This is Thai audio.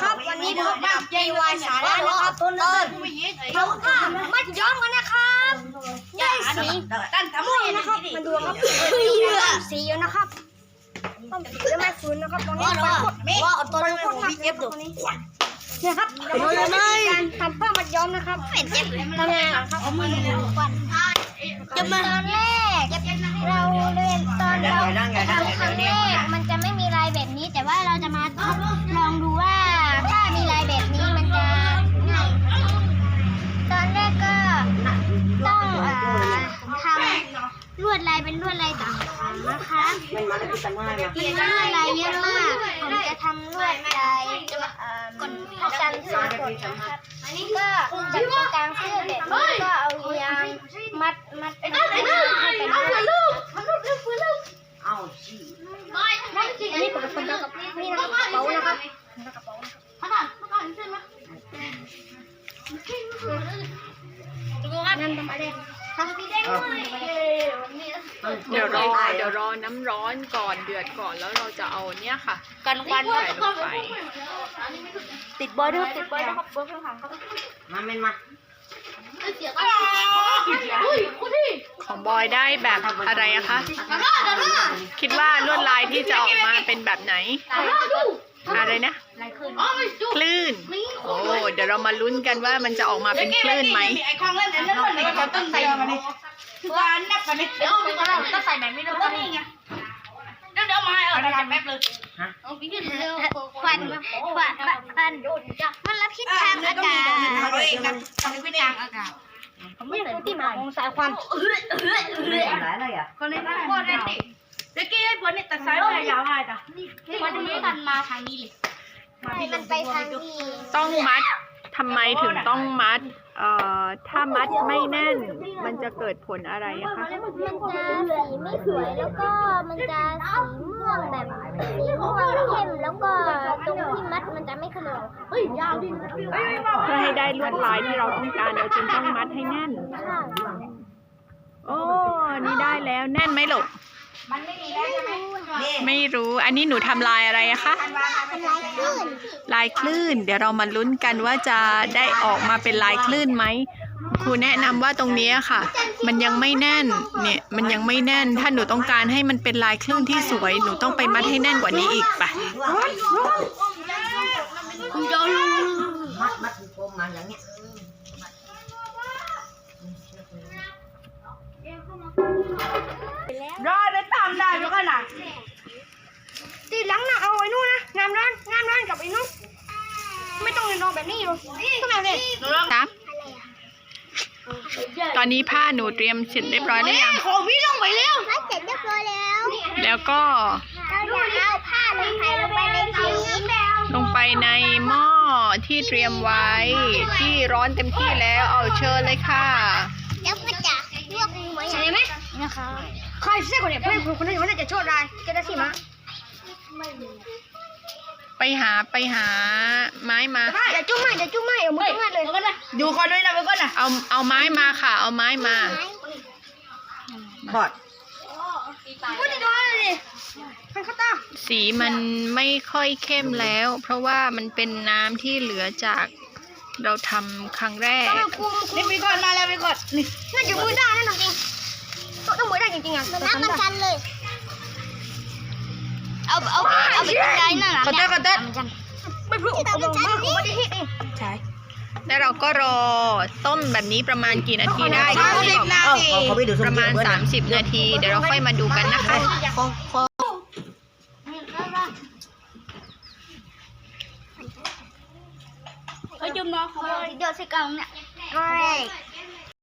ครับ วันนี้พบกับ DIY สาระนะครับตอนเราผ้ามัดย้อมกันนะครับได้สีตั้นทำม่วงนะครับมาดูครับสีอยู่นะครับต้องสีแล้วไม่ฟื้นนะครับตรงนี้ไฟกดว่าเอาตัวนั้นกดของมากพี่เจ็บดูเนี่ยครับเดี๋ยวเราจะมาการทำผ้ามัดย้อมนะครับเป็นเจ็บทำงานครับเอามือก่อนจะมาตอนแรกเรา มันมาแล้วกันง่ายนะมีลวดลายเยอะมาก ผมจะทำลวดลายเอ่อพระจันทร์ทรงกฎนะครับก็จากตรงกลางเสื้อแบบนี้ก็เอายางมัดมัดมัดให้เป็นลวดเอาสิอันนี้ผมเป็นกับนี่นะครับกระเป๋านะครับนั่นทำอะไรทำพี่แดง เดี๋ยวรอเดี๋ยวรอน้ำร้อนก่อนเดือดก่อนแล้วเราจะเอาเนี่ยค่ะ กันควันใส่ลงไป ติดบอยด้วยติดบอยด้วยครับเบอร์ข้างหลังครับมาเมนมาของบอยได้แบบอะไรอะคะ คิดว่าลวดลายที่จะออกมาเป็นแบบไหน อะไรนะ คลื่นโอ้เดี๋ยวเรามาลุ้นกันว่ามันจะออกมาเป็นคลื่นไหมไอ้ของเล่นอันนั้นมันก็ต้องใส่มาดิวานนับมาดิเดี๋ยวต้องใส่แบบนี้แล้วก็นี่ไงเดี๋ยวเดี๋ยวมาเอาอะไรแป๊บเลยฮะควันควันควันควันมันรับทิศทางอากาศเอาเองนะทำให้ทางอากาศผมไม่เป็นที่มาของสายควันเรื่องอะไรอะคนนี้ก็คนนี้ดิเด็กกี้ไอ้พวกนี้ตัดสายไปยาวไปจ้ะมันไม่ทันมาทางนี้เลย มันไปทางนี้ต้องมัดทำไมถึงต้องมัด เอ่อ ถ้ามัดไม่แน่น มันจะเกิดผลอะไรอะคะมันจะสีไม่สวยแล้วก็มันจะสีม่วงแบบสีม่วงเข้มแล้วก็ตรงที่มัดมันจะไม่ขนมเฮ้ยยาวดิเพื่อให้ได้ลวดลายที่เราต้องการเราจึงต้องมัดให้แน่น ค่ะ โอ้ นี่ได้แล้วแน่นไหมลูก นี่ไม่รู้อันนี้หนูทำลายอะไรอะคะเป็นลายคลื่นลายคลื่น เดี๋ยวเรามาลุ้นกันว่าจะได้ออกมาเป็นลายคลื่นไหมครูแนะนำว่าตรงนี้ค่ะ มันยังไม่แน่นเนี่ยมันยังไม่แน่น ถ้าหนูต้องการให้มันเป็นลายคลื่นที่สวย หนูต้องไปมัดให้แน่นกว่านี้อีกไปคุณจะลุงมัดมัดโกมมาอย่างเงี้ย รอได้ตามได้แล้วกันนะ ตีหลังนะเอาไอ้ นู่นนะงามร้านงามร้านกับไอ้นู่นไม่ต้องนอนแบบนี้หรอกทำไมเนี่ยครับตอนนี้ผ้าหนูเตรียมเสร็จเรียบร้อยแล้วยังของพี่ลงไปแล้วมัดเสร็จเรียบร้อยแล้ว แล้วก็เราจะเอาผ้าลงไข่ลงไปในชิ้นลงไปในหม้อที่เตรียมไว้ที่ร้อนเต็มที่แล้วเอาเชิญเลยค่ะแล้วก็จะลวกหัวใช่ไหมนะคะใครเสียคนเนี่ยเพื่อนคนนั้นคนนั้นจะโชดได้จะได้สิมะ ไปหาไปหาไม้มาอย่าจุ้มไม่อย่าจุ้มไม่เอามือจุ้มไม่เลยดูคนด้วยนะไปก่อนนะเอาเอาไม้มาค่ะ เอาไม้มาบอดพูดจะโดนเลยดิมันเข้าตาสีมันไม่ค่อยเข้มแล้ว เพราะว่ามันเป็นน้ำที่เหลือจากเราทำครั้งแรกต้องคุมนี่ไปก่อนมาแล้วไปก่อนนี่น่าจะมือได้นะน้องจริงต้องมือได้จริงๆอะมันน้ำมันกันเลย เอาเอาเอาไปใช้นั่นนะขอเต้ขอเต้ไม่รู้เอาลงมาผมไม่ได้ฮิตเองใช่ แล้วเราก็รอต้มแบบนี้ประมาณกี่นาทีได้สามสิบนาทีประมาณ 30 นาที เดี๋ยวเราค่อยมาดูกันนะคะ เฮ้ยจุ่มน้องเขาเดี๋ยวใส่กล่องเนี่ย